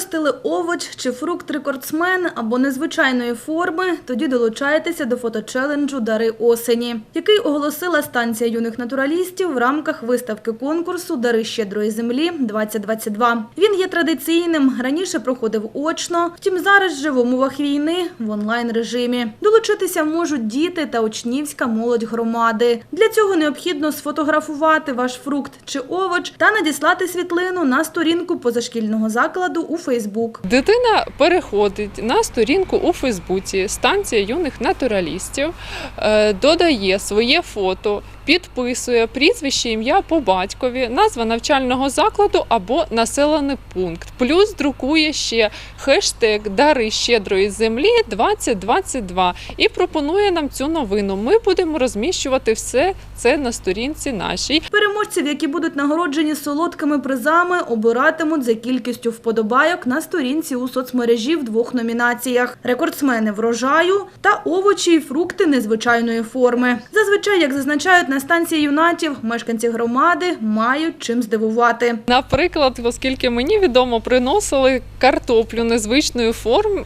Виростили овоч чи фрукт рекордсмен або незвичайної форми, тоді долучайтеся до фоточеленджу Дари осені, який оголосила станція юних натуралістів в рамках виставки конкурсу Дари щедрої землі 2022. Він є традиційним. Раніше проходив очно, втім зараз же в умовах війни в онлайн режимі. Долучитися можуть діти та учнівська молодь громади. Для цього необхідно сфотографувати ваш фрукт чи овоч та надіслати світлину на сторінку позашкільного закладу у Фейсбук. Дитина переходить на сторінку у Фейсбуці станція юних натуралістів, е, додає своє фото, підписує прізвище, ім'я по батькові, назва навчального закладу або населений пункт. Плюс друкує ще хештег Дари щедрої землі 2022 і пропонує нам цю новину. Ми будемо розміщувати все це на сторінці нашій. Переможців, які будуть нагороджені солодкими призами, обиратимуть за кількістю вподобайок на сторінці у соцмережі в двох номінаціях: рекордсмени врожаю та овочі і фрукти незвичайної форми. Зазвичай, як зазначають на станції юнатів, мешканці громади мають чим здивувати. Наприклад, оскільки мені відомо, приносили картоплю незвичної форм е,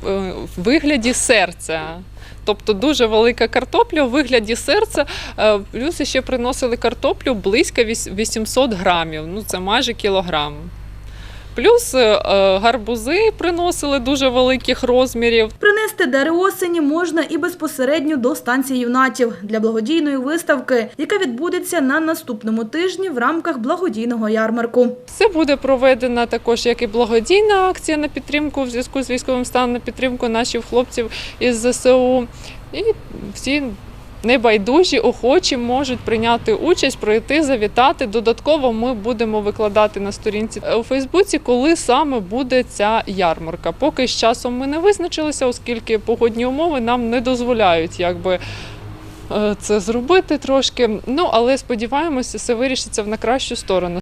в вигляді серця. Тобто дуже велика картопля у вигляді серця, е, плюс ще приносили картоплю близько 800 грамів, ну це майже кілограм. Плюс е, гарбузи приносили дуже великих розмірів. Принести дари осені можна і безпосередньо до станції юнатів для благодійної виставки, яка відбудеться на наступному тижні в рамках благодійного ярмарку. Це буде проведена також як і благодійна акція на підтримку в зв'язку з військовим станом на підтримку наших хлопців із ЗСУ. І всі небайдужі, охочі можуть прийняти участь, пройти, завітати. Додатково ми будемо викладати на сторінці у Фейсбуці, коли саме буде ця ярмарка. Поки з часом ми не визначилися, оскільки погодні умови нам не дозволяють якби. е, Це зробити трошки, ну але сподіваємося, все вирішиться в на кращу сторону.